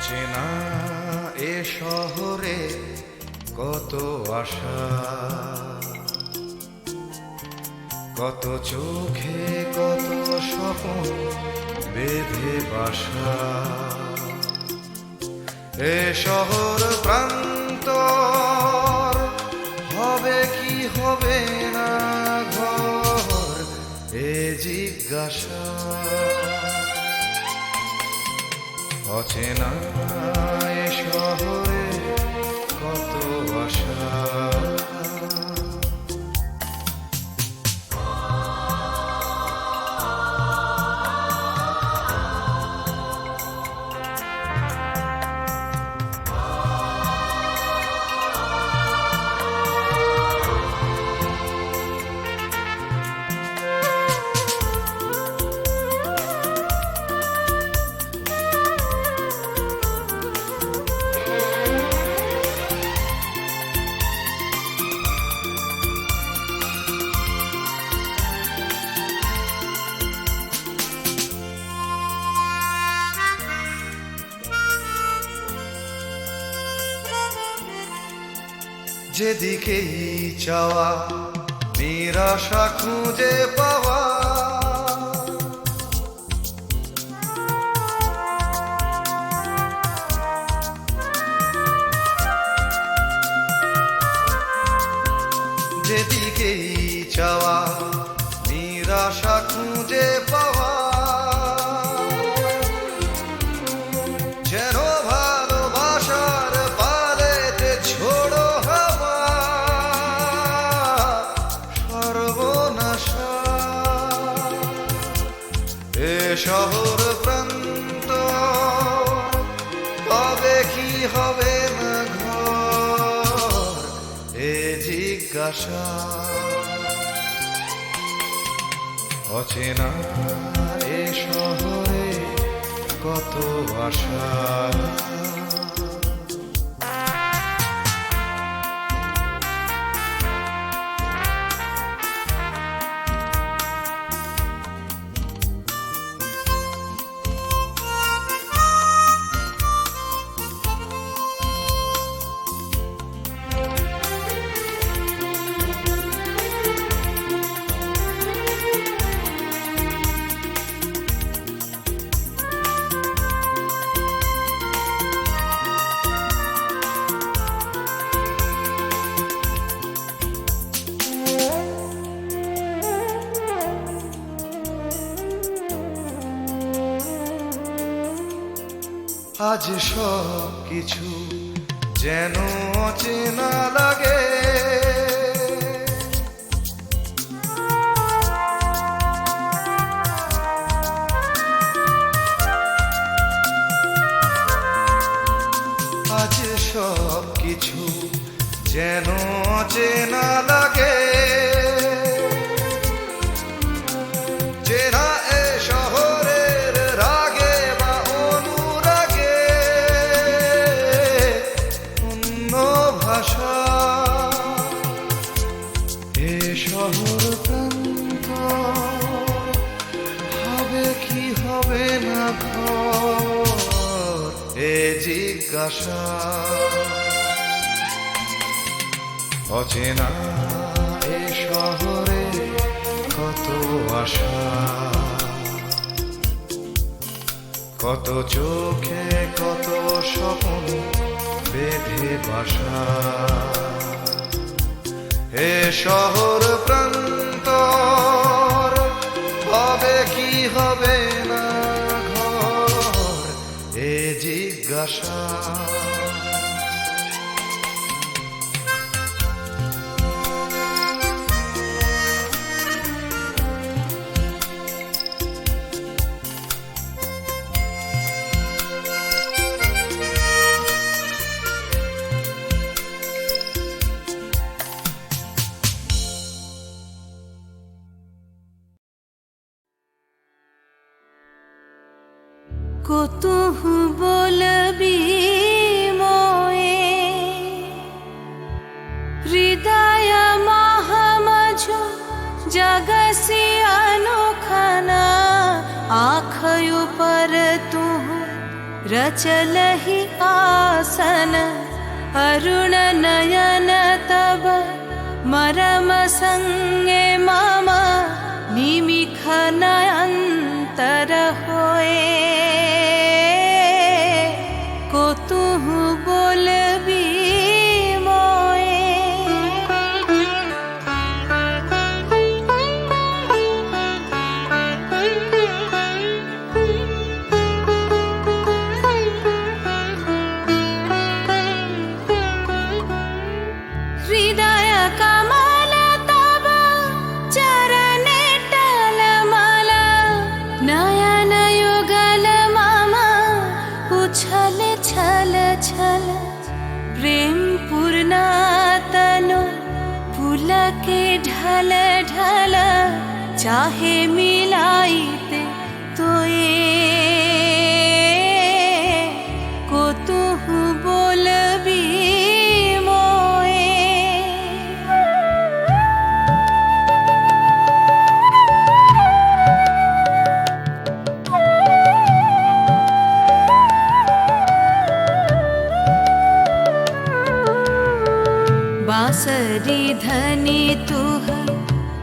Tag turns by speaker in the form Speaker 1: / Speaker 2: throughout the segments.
Speaker 1: অচেনা এ শহরে কত আশা, কত চোখে কত স্বপন বেঁধে বাসা। এ শহর প্রান্ত হবে কি হবে না ঘর, এ জিজ্ঞাসা। অচেনা শহরে যেদিকেই চাওয়া নিরাশা খুঁজে পাওয়া। যেদিকেই চাওয়া নিরাশা খুঁজে পাওয়া। অচেনা এ শহরে কত আশা? আজ সব কিছু যেন অচেনা শহরে কত আশা, কত চোখে কত স্বপ্ন বেঁধে বাসা। এ শহর প্রান্ত হবে কি হবে না ঘর, এ জিজ্ঞাসা।
Speaker 2: কতুহ বলবি ময়ে হৃদয় মাহমঝ জগসি অনুখনা আখয়ু পর रचलहि आसन अरुण नयन तब मरम सङ्गे मम निमिख नयन्तर होये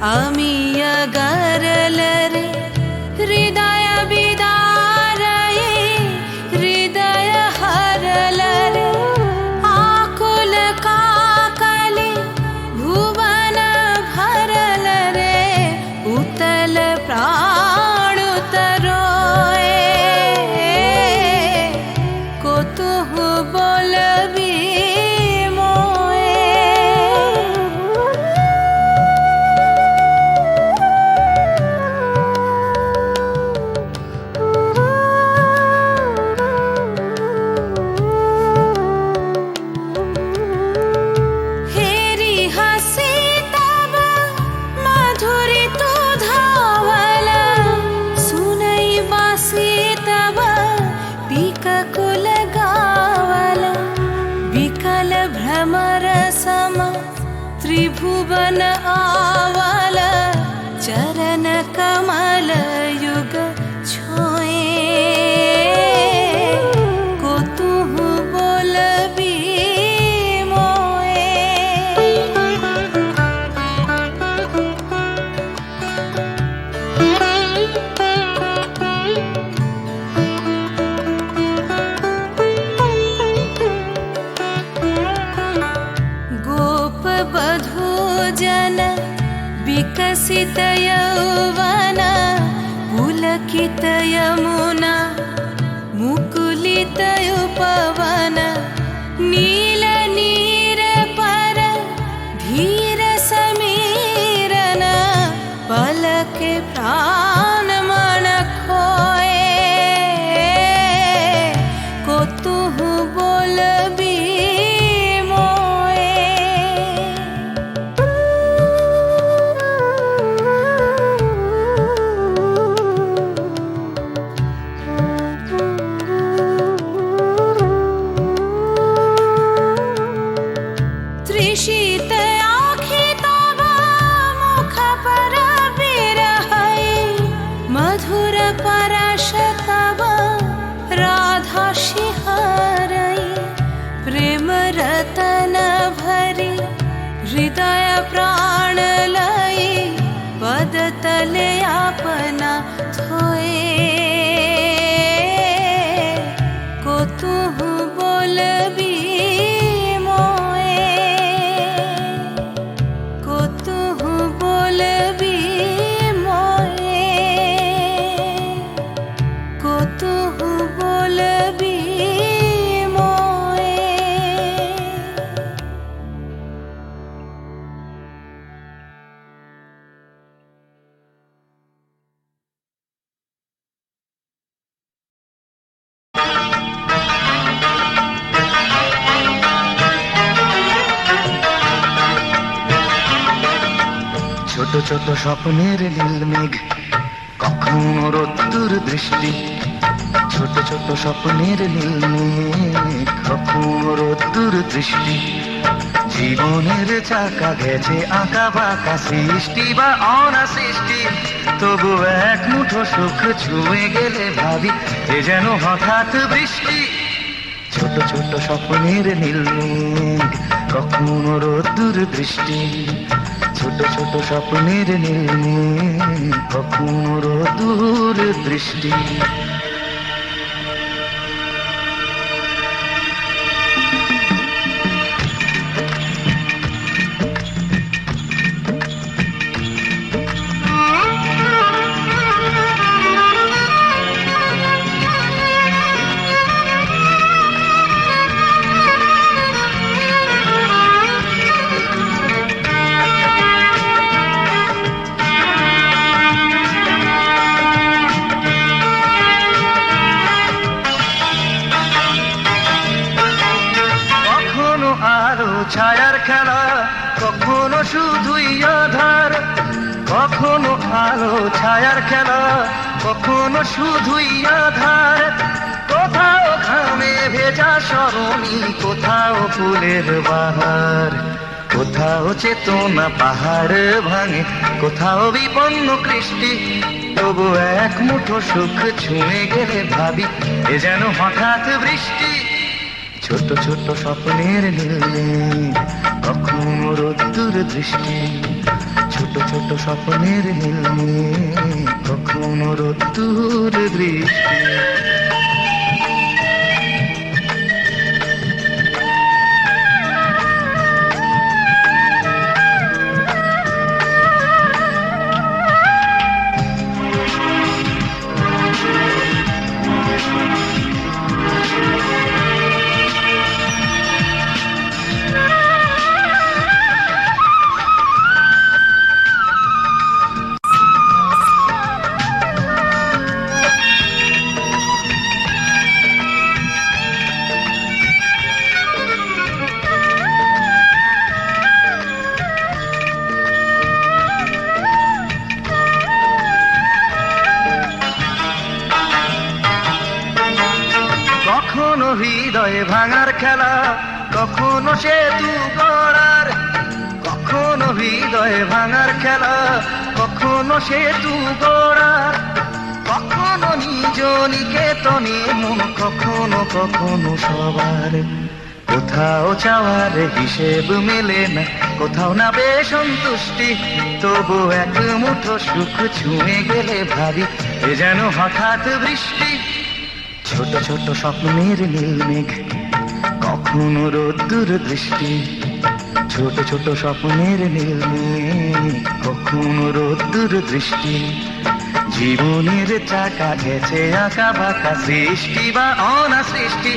Speaker 2: আমি গারলা युलकितयमुना मुकुलितय पवना नील
Speaker 3: স্বপ্নের নীল মেঘ, কখনো রোদ্দুর দৃষ্টি, ছোট ছোট স্বপ্নের নীল মেঘ, কখনো রোদ্দুর দৃষ্টি। জীবনের চাকা গেছে আঁকা বাঁকা সৃষ্টি বা অনা সৃষ্টি, তবু এক মুঠো সুখ ছুঁয়ে গেলে ভাবি, এ যেন হঠাৎ বৃষ্টি। ছোট ছোট স্বপ্নের নীল মেঘ, কখনো রোদ্দুর দৃষ্টি। ছোট ছোট স্বপ্নের মেঘ কখনো দূর দৃষ্টি। শুধুই আধার। কোথাও ঘামে ভেজা সরণি, কোথাও ফুলের বাহার। কোথাও চেতনা পাহাড় ভাঙে, কোথাও বিপন্ন কৃষ্টি। তবু এক মুঠো সুখ ছুঁয়ে গেলে ভাবি, এ যেন হঠাৎ বৃষ্টি। ছোট ছোট স্বপ্নের নীলে কখনো রোদ্দুর দৃষ্টি। ছোট ছোট স্বপ্নের নীলে কখনো রোদ্দুর দৃষ্টি। নিকেতনে মন কখনো কখনো সবার। কোথাও চাওয়ার হিসেব মেলে না, কোথাও না সন্তুষ্টি, তবু এক মুঠো সুখ ছুঁয়ে গেলে ভাবি এ যেন হঠাৎ বৃষ্টি। ছোট ছোট স্বপ্নের নীল মেঘ, কখনো রোদ্দুর দৃষ্টি। ছোট ছোট স্বপ্নের নীল মেঘ, কখনো রোদ্দুর দৃষ্টি। জীবনের চাকা গেছে আঁকা বাঁকা সৃষ্টি বা অনা সৃষ্টি,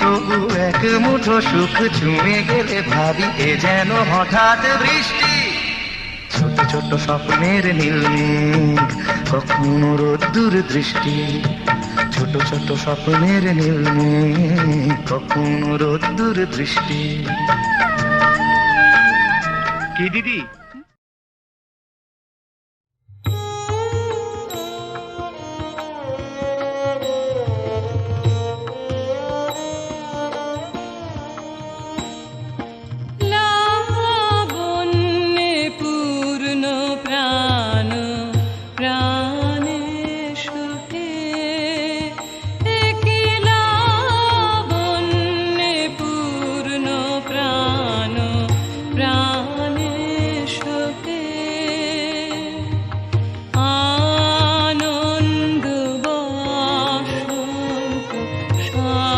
Speaker 3: তবু এক মুঠো সুখ ছুঁয়ে গেলে ভাবি এ যেন হঠাৎ বৃষ্টি। ছোট ছোট স্বপ্নের নীল মেঘ, কখনো রোদ্দুর দৃষ্টি। ছোট ছোট স্বপ্নের নীল মেঘ, কখনো রোদ্দুর দৃষ্টি।
Speaker 4: কি দিদি?
Speaker 5: Oh.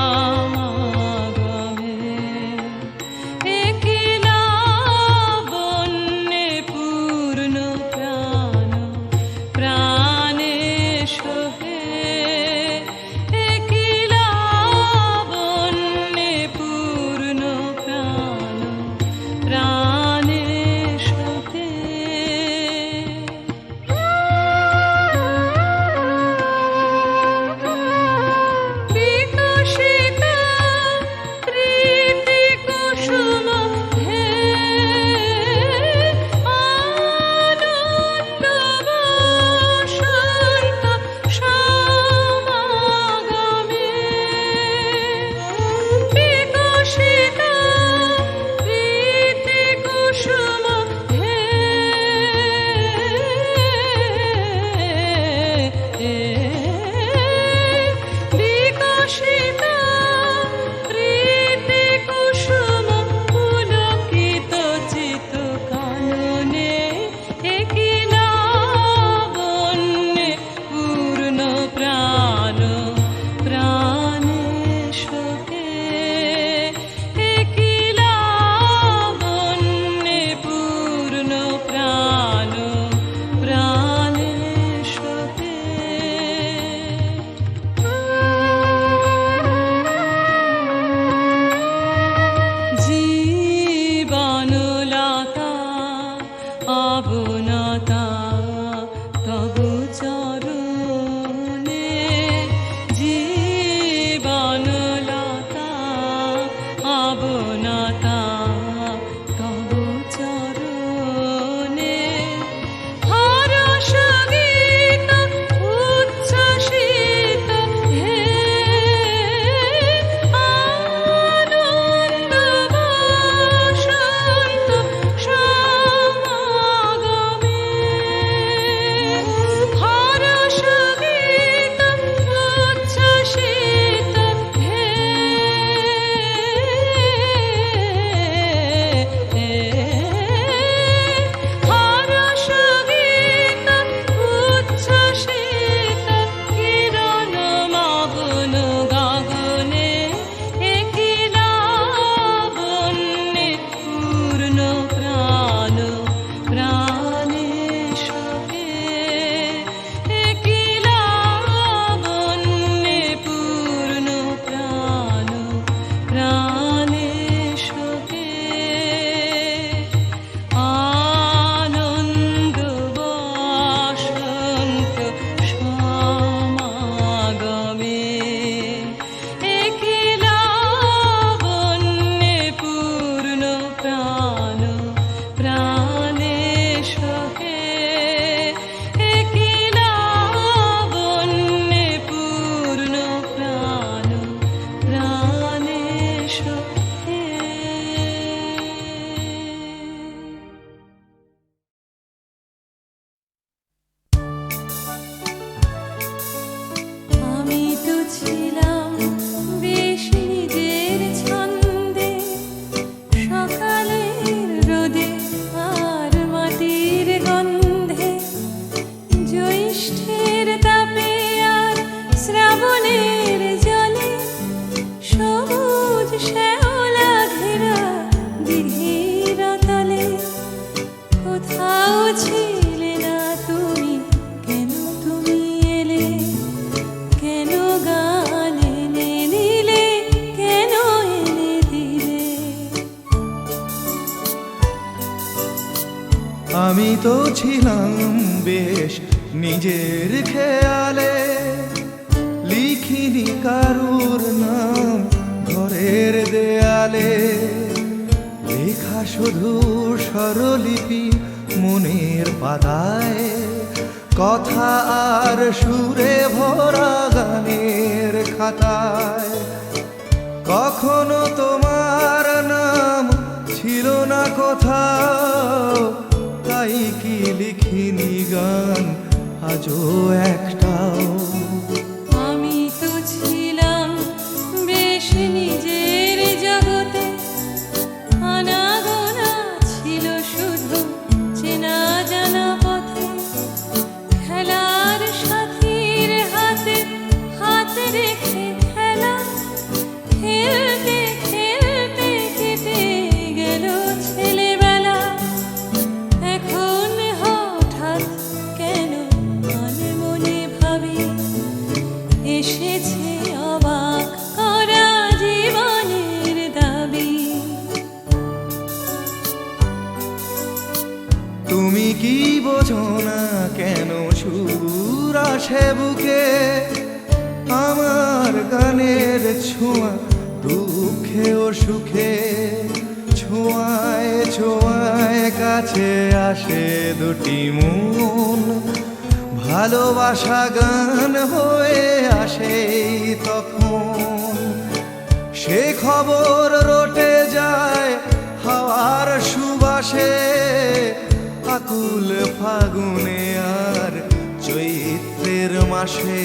Speaker 5: show.
Speaker 1: তো ছিলাম বেশ নিজের খেয়ালে। লিখিনি কারুর নাম ঘরের দেয়ালে। লেখা শুধু স্বরলিপি মনের পাতায়। কথা আর সুরে ভরা গানের খাতায়। কখনো তোমার নাম ছিল না কোথাও। তাই কি লিখিনি গান? আজও একটা আমার গানের ছোঁয়া, দুঃখে ও সুখে ছোঁয়ায় ছোঁয়ায় কাছে আসে দুটি মন। ভালোবাসা গান হয়ে আসে তখন। সে খবর রটে যায় হাওয়ার সুবাসে, আকুল ফাগুনে আর শীতের মাসে।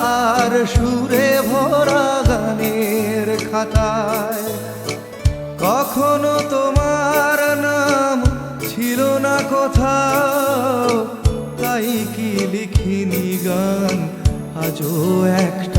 Speaker 2: আর
Speaker 1: সুরে ভরা গানের খাতায়। কখনো তোমার নাম ছিল না কথা তাই কি লিখিনি গান? আজও একটা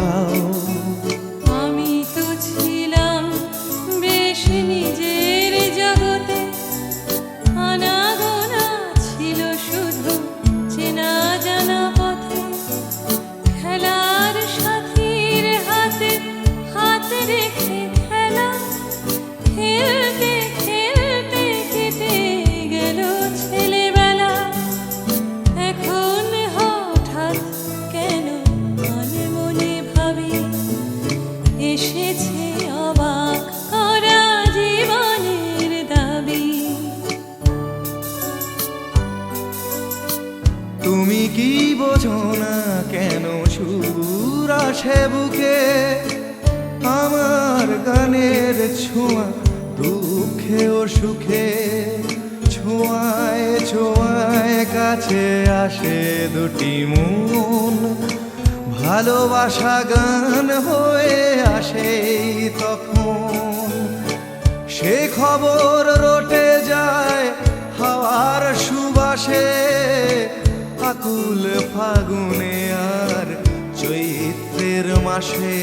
Speaker 1: কাছে আসে দুটি মন, ভালোবাসা গান হয়ে আসে তখন। সে খবর রটে যায় হাওয়ার সুবাসে, আকুল ফাগুনে আর চৈত্রের মাসে।